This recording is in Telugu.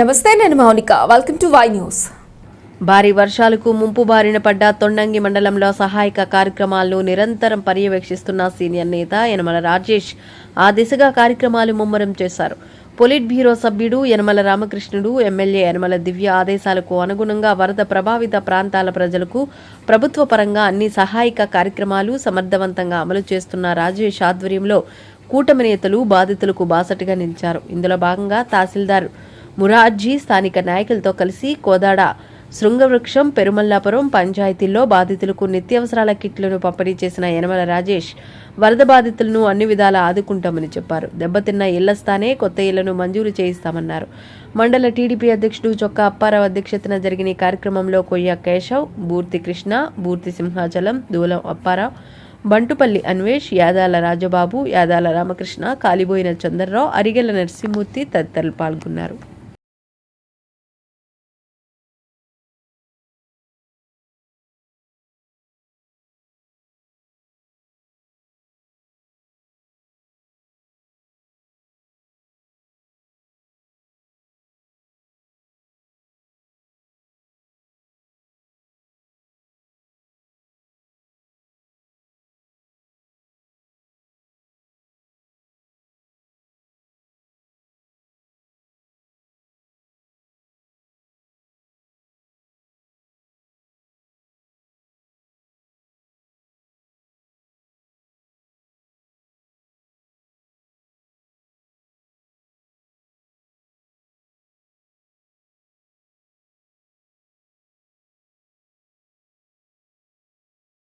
నమస్తే నేను Mounika. Welcome to Y news భారీ వర్షాలకు ముంపు బారిన పడ్డ తొండంగి మండలంలో సహాయక కార్యక్రమాలను నిరంతరం పర్యవేక్షిస్తున్న సీనియర్ నేత యనమల రాజేష్ ఆ దిశగా కార్యక్రమాలు ముమ్మరం చేశారు. పొలిట్ బ్యూరో సభ్యుడు యనమల రామకృష్ణుడు ఎమ్మెల్యే యనమల దివ్య ఆదేశాలకు అనుగుణంగా వరద ప్రభావిత ప్రాంతాల ప్రజలకు ప్రభుత్వ పరంగా అన్ని సహాయక కార్యక్రమాలు సమర్థవంతంగా అమలు చేస్తున్న రాజేష్ ఆధ్వర్యంలో కూటమి నేతలు బాధితులకు బాసటగా నిలిచారు. ఇందులో భాగంగా తహసీల్దార్ మురార్జీ స్థానిక నాయకులతో కలిసి కోదాడ శృంగవృక్షం పెరుమల్లాపురం పంచాయతీల్లో బాధితులకు నిత్యావసరాల కిట్లను పంపిణీ చేసిన యనమల రాజేష్ వరద బాధితులను అన్ని విధాలా ఆదుకుంటామని చెప్పారు. దెబ్బతిన్న ఇళ్ళ స్థానే కొత్త ఇళ్ళను మంజూరు చేయిస్తామన్నారు. మండల టీడీపీ అధ్యక్షుడు చొక్కా అప్పారావు అధ్యక్షతన జరిగిన ఈ కార్యక్రమంలో కొయ్య కేశవ్ బూర్తి కృష్ణ బూర్తి సింహాచలం దూలం అప్పారావు బంటుపల్లి అన్వేష్ యాదాల రాజబాబు యాదాల రామకృష్ణ కాలిబోయిన చంద్రరావు అరిగెల నరసింహమూర్తి తదితరులు పాల్గొన్నారు.